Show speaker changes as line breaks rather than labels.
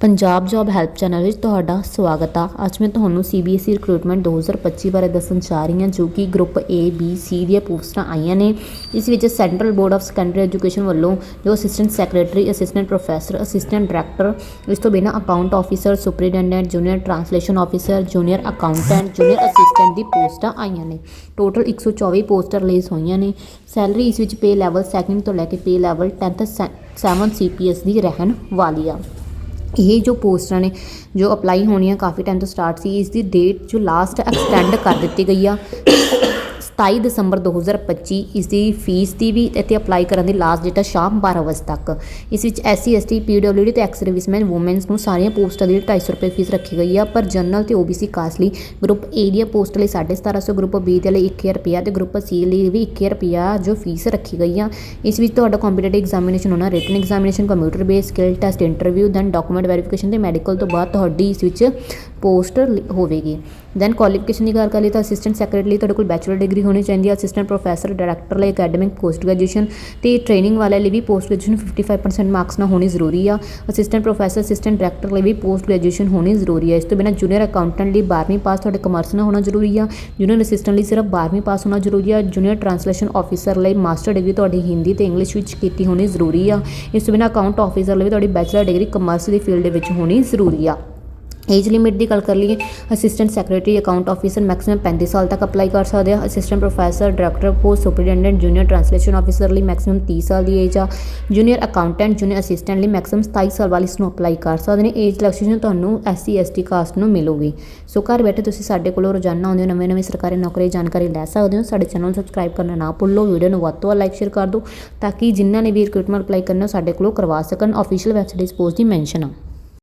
Punjab job help channel ਵਿੱਚ ਤੁਹਾਡਾ ਸਵਾਗਤ ਆ। ਅੱਜ ਮੈਂ ਤੁਹਾਨੂੰ ਸੀਬੀਐਸਈ ਰਿਕਰੂਟਮੈਂਟ 2025 ਬਾਰੇ ਦੱਸਣ ਜਾ ਰਹੀ ਹਾਂ, ਜੋ ਕਿ ਗਰੁੱਪ A, B, C ਦੀਆਂ ਪੋਸਟਾਂ ਆਈਆਂ ਨੇ। ਇਸ ਵਿੱਚ central board of secondary education ਵੱਲੋਂ ਜੋ assistant secretary assistant professor assistant director ਇਸ ਤੋਂ ਬਿਨਾਂ account officer superintendent junior translation officer junior accountant junior assistant ਦੀ ਪੋਸਟਾਂ ਆਈਆਂ ਨੇ। ਟੋਟਲ 124 ਪੋਸਟਾਂ ਰਿਲੀਜ਼ ਹੋਈਆਂ ਨੇ। ਸੈਲਰੀ ਇਸ ਵਿੱਚ ਪੇ ਲੈਵਲ ਸੈਕਿੰਡ ਤੋਂ ਲੈ ਕੇ ਪੇ ਲੈਵਲ 10th 7 ਸੀਪੀਐਸ ਦੀ ਰਹਿਣ ਵਾਲੀ ਆ। ਇਹ ਜੋ ਪੋਸਟਾਂ ਨੇ ਜੋ ਅਪਲਾਈ ਹੋਣੀਆਂ ਕਾਫੀ ਟਾਈਮ ਤੋਂ ਸਟਾਰਟ ਸੀ, ਇਸ ਦੀ ਡੇਟ ਜੋ ਲਾਸਟ ਐਕਸਟੈਂਡ ਕਰ ਦਿੱਤੀ ਗਈ ਆ। 27 ਦਸੰਬਰ 2025 ਇਸ ਦੀ ਫੀਸ ਦੀ ਵੀ ਇੱਥੇ ਅਪਲਾਈ ਕਰਨ ਦੀ ਲਾਸਟ ਡੇਟ ਆ ਸ਼ਾਮ 12 ਵਜੇ ਤੱਕ। ਇਸ ਵਿੱਚ ਐਸਸੀ ਐਸਟੀ ਪੀਡਬਲਯੂਡੀ ਤੇ ਐਕਸ ਸਰਵਿਸਮੈਨ ਔਮਨਸ ਨੂੰ ਸਾਰੀਆਂ ਪੋਸਟਾਂ ਦੀ 250 ਰੁਪਏ ਫੀਸ ਰੱਖੀ ਗਈ ਆ, ਪਰ ਜਨਰਲ ਤੇ ਓਬੀਸੀ ਕਾਸਟ ਲਈ ਗਰੁੱਪ ਏ ਦੀਆਂ ਪੋਸਟ ਲਈ 1750 ਗਰੁੱਪ ਬੀ ਦੇ ਲਈ 1000 ਰੁਪਿਆ ਤੇ ਗਰੁੱਪ ਸੀ ਲਈ ਵੀ 1000 ਰੁਪਿਆ ਜੋ ਫੀਸ ਰੱਖੀ ਗਈ ਆ। ਇਸ ਵਿੱਚ ਤੁਹਾਡਾ ਕੰਪੀਟੀਟਿਵ ਐਗਜ਼ਾਮੀਨੇਸ਼ਨ ਹੋਣਾ written examination computer base skill test interview then document verification ਤੇ ਮੈਡੀਕਲ ਤੋਂ ਬਾਅਦ ਤੁਹਾਡੀ ਇਸ ਵਿੱਚ ਪੋਸਟ ਹੋਵੇਗੀ। ਦੈਨ ਕੁਆਲੀਫਿਕੇਸ਼ਨ ਦੀ ਗੱਲ ਕਰ ਲਈ ਤਾਂ ਅਸਿਸਟੈਂਟ ਸੈਕਟਰੀ ਲਈ ਤੁਹਾਡੇ ਕੋਲ ਬੈਚਲਰ ਡਿਗਰੀ ਹੋਣੀ ਚਾਹੀਦੀ ਹੈ ਅਸਿਸਟੈਂਟ ਪ੍ਰੋਫੈਸਰ ਡਾਇਰੈਕਟਰ ਲਈ ਅਕੈਡਮਿਕ ਪੋਸਟ ਗ੍ਰੈਜੂਏਸ਼ਨ ਤੇ ਟ੍ਰੇਨਿੰਗ ਵਾਲੇ ਲਈ ਵੀ ਪੋਸਟ ਗ੍ਰੈਜੂਏਸ਼ਨ 55% ਮਾਰਕਸ ਨਾਲ ਹੋਣੀ ਜ਼ਰੂਰੀ ਆ। ਅਸਿਸਟੈਂਟ ਪ੍ਰੋਫੈਸਰ ਅਸਿਸਟੈਂਟ ਡਾਇਰੈਕਟਰ ਲਈ ਵੀ ਪੋਸਟ ਗ੍ਰੈਜੂਏਸ਼ਨ ਹੋਣੀ ਜ਼ਰੂਰੀ ਹੈ ਇਸ ਤੋਂ ਬਿਨਾਂ ਜੂਨੀਅਰ ਅਕਾਊਂਟੈਂਟ ਲਈ 12ਵੀਂ ਪਾਸ ਤੁਹਾਡੇ ਕਮਰਸ ਨਾਲ ਹੋਣਾ ਜ਼ਰੂਰੀ ਆ। ਜੂਨੀਅਰ ਅਸਿਸਟੈਂਟ ਲਈ ਸਿਰਫ 12ਵੀਂ ਪਾਸ ਹੋਣਾ ਜ਼ਰੂਰੀ ਆ। ਜੂਨੀਅਰ ਟ੍ਰਾਂਸਲੇਸ਼ਨ ਆਫੀਸਰ ਲਈ ਮਾਸਟਰ ਡਿਗਰੀ ਤੁਹਾਡੀ ਹਿੰਦੀ ਤੇ ਇੰਗਲਿਸ਼ ਵਿੱਚ ਕੀਤੀ ਹੋਣੀ ਜ਼ਰੂਰੀ ਆ। ਇਸ ਤੋਂ ਬਿਨਾਂ ਅਕਾਊਂਟ ਆਫੀਸਰ ਲਈ ਵੀ ਤੁਹਾਡੀ ਬੈਚਲਰ ਡਿਗਰੀ ਕਮਰਸ ਦੀ ਫੀਲਡ ਦੇ ਵਿੱਚ ਹੋਣੀ ਜ਼ਰੂਰੀ ਆ। ਏਜ ਲਿਮਿਟ ਦੀ ਗੱਲ ਕਰ ਲਈਏ assistant secretary account officer maximum 35 ਸਾਲ ਤੱਕ ਅਪਲਾਈ ਕਰ ਸਕਦੇ ਆ। Assistant professor director post superintendent junior translation officer ਲਈ ਮੈਕਸਿਮਮ 30 ਸਾਲ ਦੀ ਏਜ ਆ। ਜੂਨੀਅਰ ਅਕਾਊਂਟੈਂਟ ਜੂਨੀਅਰ ਅਸਿਸਟੈਂਟ ਲਈ ਮੈਕਸਿਮਮ 27 ਸਾਲ ਵਾਲੀ ਇਸ ਨੂੰ ਅਪਲਾਈ ਕਰ ਸਕਦੇ ਨੇ। ਏਜ ਰਿਲੈਕਸੇਸ਼ਨ ਤੁਹਾਨੂੰ ਐਸਸੀ ਐਸਟੀ ਕਾਸਟ ਨੂੰ ਮਿਲੂਗੀ। ਸੋ ਘਰ ਬੈਠੇ ਤੁਸੀਂ ਸਾਡੇ ਕੋਲੋਂ ਰੋਜ਼ਾਨਾ ਆਉਂਦੇ ਹੋ, ਨਵੇਂ ਨਵੇਂ ਸਰਕਾਰੀ ਨੌਕਰੀ ਦੀ ਜਾਣਕਾਰੀ ਲੈ ਸਕਦੇ ਹੋ। ਸਾਡੇ ਚੈਨਲ ਨੂੰ ਸਬਸਕ੍ਰਾਈਬ ਕਰਨਾ ਨਾ ਭੁੱਲੋ। ਵੀਡੀਓ ਨੂੰ ਵੱਧ ਤੋਂ ਵੱਧ ਲਾਈਕ ਸ਼ੇਅਰ ਕਰ ਦਿਓ, ਤਾਂ ਕਿ ਜਿਨ੍ਹਾਂ ਨੇ ਵੀ ਰਿਕਰੂਟਮੈਂਟ ਅਪਲਾਈ ਕਰਨਾ ਸਾਡੇ ਕੋਲੋਂ ਕਰਵਾ ਸਕਣ। ਅਫੀਸ਼ੀਅਲ ਵੈਬਸਾਈਟ ਇਸ ਪੋਸਟ ਦੀ ਮੈਂਸ਼ਨ ਆ।